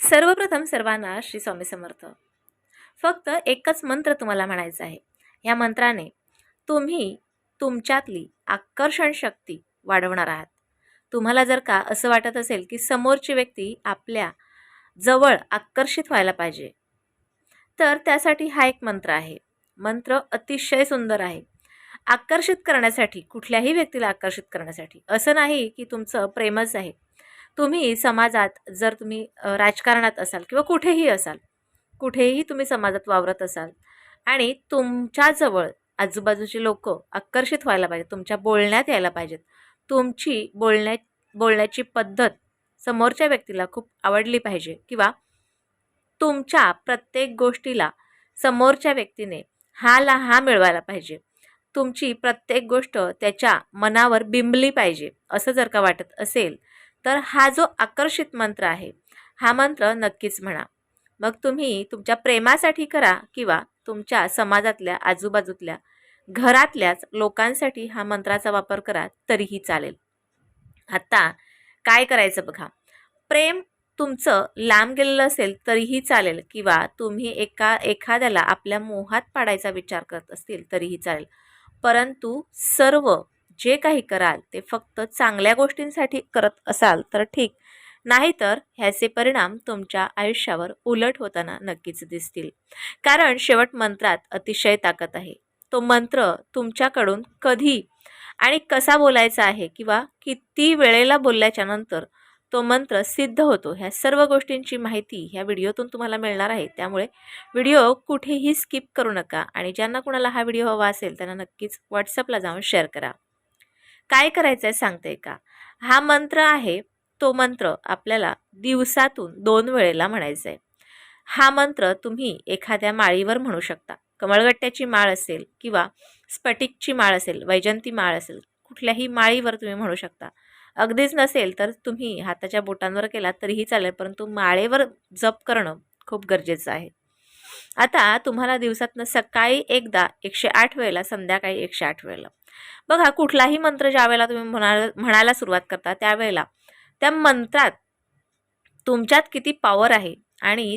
सर्वप्रथम सर्वांना श्री स्वामी समर्थ. फक्त एकच मंत्र तुम्हाला म्हणायचा आहे. ह्या मंत्राने तुम्ही तुमच्यातली आकर्षण शक्ती वाढवणार आहात. तुम्हाला जर का असं वाटत असेल की समोरची व्यक्ती आपल्या जवळ आकर्षित व्हायला पाहिजे तर त्यासाठी हा एक मंत्र आहे. मंत्र अतिशय सुंदर आहे. आकर्षित करण्यासाठी कुठल्याही व्यक्तीला आकर्षित करण्यासाठी. असं नाही की तुमचं प्रेमच आहे. तुम्ही समाजात जर तुम्ही राजकारणात असाल किंवा कुठेही असाल कुठेही तुम्ही समाजात वावरत असाल आणि तुमच्याजवळ आजूबाजूची लोक आकर्षित व्हायला पाहिजेत तुमच्या बोलण्यात यायला पाहिजेत तुमची बोलण्या बोलण्याची पद्धत समोरच्या व्यक्तीला खूप आवडली पाहिजे किंवा तुमच्या प्रत्येक गोष्टीला समोरच्या व्यक्तीने हा ला हा मिळवायला पाहिजे. तुमची प्रत्येक गोष्ट त्याच्या मनावर बिंबली पाहिजे असं जर का वाटत असेल तर हा जो आकर्षित मंत्र आहे हा मंत्र नक्कीच म्हणा. मग तुम्ही तुमच्या प्रेमासाठी करा किंवा तुमच्या समाजातल्या आजूबाजूतल्या घरातल्याच लोकांसाठी हा मंत्राचा वापर करा तरीही चालेल. आत्ता काय करायचं बघा. प्रेम तुमचं लांब गेलेलं असेल तरीही चालेल किंवा तुम्ही एका एखाद्याला आपल्या मोहात पाडायचा विचार करत असतील तरीही चालेल. परंतु सर्व जे काही कराल ते फक्त चांगल्या गोष्टींसाठी करत असाल तर ठीक. नाहीतर ह्याचे परिणाम तुमच्या आयुष्यावर उलट होताना नक्कीच दिसतील. कारण शेवट मंत्रात अतिशय ताकद आहे. तो मंत्र तुमच्याकडून कधी आणि कसा बोलायचा आहे किंवा किती वेळेला बोलल्याच्या नंतर तो मंत्र सिद्ध होतो ह्या सर्व गोष्टींची माहिती ह्या व्हिडिओतून तुम्हाला मिळणार आहे. त्यामुळे व्हिडिओ कुठेही स्किप करू नका आणि ज्यांना कुणाला हा व्हिडिओ हवा असेल त्यांना नक्कीच व्हॉट्सअपला जाऊन शेअर करा. काय करायचं आहे सांगते का? हा मंत्र आहे तो मंत्र आपल्याला दिवसातून दोन वेळेला म्हणायचा आहे हा मंत्र तुम्ही एखाद्या माळीवर म्हणू शकता. कमळगट्ट्याची माळ असेल किंवा स्फटिकची माळ असेल वैजंती माळ असेल कुठल्याही माळीवर तुम्ही म्हणू शकता. अगदीच नसेल तर तुम्ही हाताच्या बोटांवर केला तरीही चालेल परंतु माळेवर जप करणं खूप गरजेचं आहे. आता तुम्हाला दिवसातनं सकाळी एकदा एकशे आठ वेळेला संध्याकाळी एकशे आठ वेळेला. बघा कुठलाही मंत्र ज्या वेळेला तुम्ही म्हणा म्हणायला सुरुवात करता त्यावेळेला त्या मंत्रात तुमच्यात किती पॉवर आहे आणि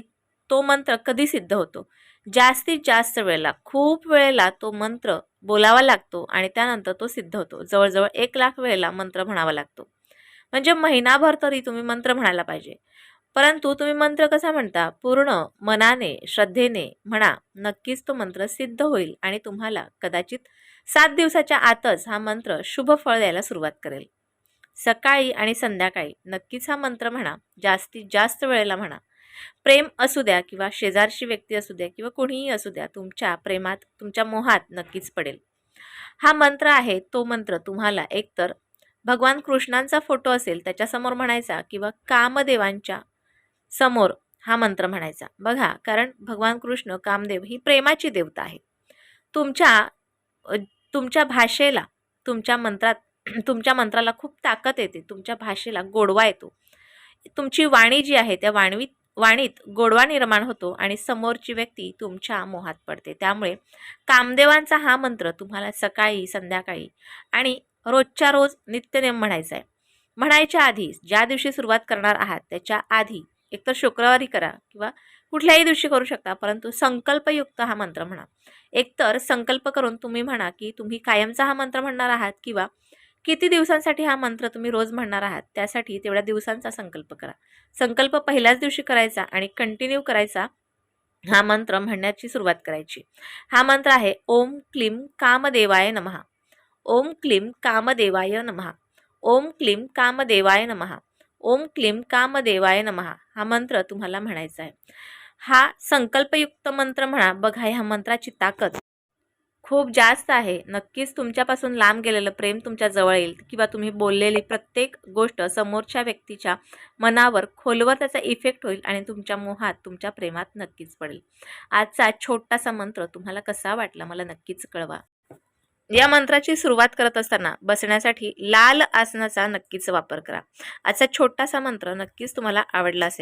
तो मंत्र कधी सिद्ध होतो? जास्तीत जास्त वेळेला खूप वेळेला तो मंत्र बोलावा लागतो आणि त्यानंतर तो सिद्ध होतो. जवळजवळ एक लाख वेळेला मंत्र म्हणावा लागतो. म्हणजे महिनाभर तरी तुम्ही मंत्र म्हणायला पाहिजे. परंतु तुम्ही मंत्र कसा म्हणता? पूर्ण मनाने श्रद्धेने म्हणा नक्कीच तो मंत्र सिद्ध होईल आणि तुम्हाला कदाचित सात दिवसाच्या आतच हा मंत्र शुभ फळ द्यायला सुरुवात करेल. सकाळी आणि संध्याकाळी नक्कीच हा मंत्र म्हणा जास्तीत जास्त वेळेला म्हणा. प्रेम असू द्या किंवा शेजारशी व्यक्ती असू द्या किंवा कोणीही असू द्या तुमच्या प्रेमात तुमच्या मोहात नक्कीच पडेल. हा मंत्र आहे तो मंत्र तुम्हाला एकतर भगवान कृष्णांचा फोटो असेल त्याच्यासमोर म्हणायचा किंवा कामदेवांच्या समोर हा मंत्र म्हणायचा. बघा कारण भगवान कृष्ण कामदेव ही प्रेमाची देवता आहे तुमच्या तुमच्या भाषेला तुमच्या मंत्रात तुमच्या मंत्राला खूप ताकद येते. तुमच्या भाषेला गोडवा येतो. तुमची वाणी जी आहे त्या वाणवीत वाणीत गोडवा निर्माण होतो आणि समोरची व्यक्ती तुमच्या मोहात पडते. त्यामुळे कामदेवांचा हा मंत्र तुम्हाला सकाळी संध्याकाळी आणि रोजच्या रोज नित्यनेम म्हणायचा आहे. म्हणायच्या आधी ज्या दिवशी सुरुवात करणार आहात त्याच्या आधी एकतर शुक्रवारी करा किंवा कुठल्याही दिवशी करू शकता परंतु संकल्पयुक्त हा मंत्र म्हणा. एकतर संकल्प करून तुम्ही म्हणा की तुम्ही कायमचा हा मंत्र म्हणणार आहात किंवा किती दिवसांसाठी हा मंत्र तुम्ही रोज म्हणणार आहात त्यासाठी तेवढ्या दिवसांचा संकल्प करा. संकल्प पहिल्याच दिवशी करायचा आणि कंटिन्यू करायचा हा मंत्र म्हणण्याची सुरुवात करायची. हा मंत्र आहे ओम क्लीम कामदेवाय नमहा ओम क्लीम कामदेवाय नमहा ओम क्लीम कामदेवाय नमहा ओम क्लीम कामदेवाय नमहा हा मंत्र तुम्हाला म्हणायचा आहे. हा संकल्पयुक्त मंत्र म्हणा बघा ह्या मंत्राची ताकद खूप जास्त आहे. नक्कीच तुमच्यापासून लांब गेलेलं प्रेम तुमच्या जवळ येईल किंवा तुम्ही बोललेली प्रत्येक गोष्ट समोरच्या व्यक्तीच्या मनावर खोलवर त्याचा इफेक्ट होईल आणि तुमच्या मोहात तुमच्या प्रेमात नक्कीच पडेल. आजचा छोटासा मंत्र तुम्हाला कसा वाटला मला नक्कीच कळवा. या मंत्राची सुरुवात करत असताना बसण्यासाठी लाल आसनाचा नक्कीच वापर करा. आजचा छोटासा मंत्र नक्कीच तुम्हाला आवडला असेल.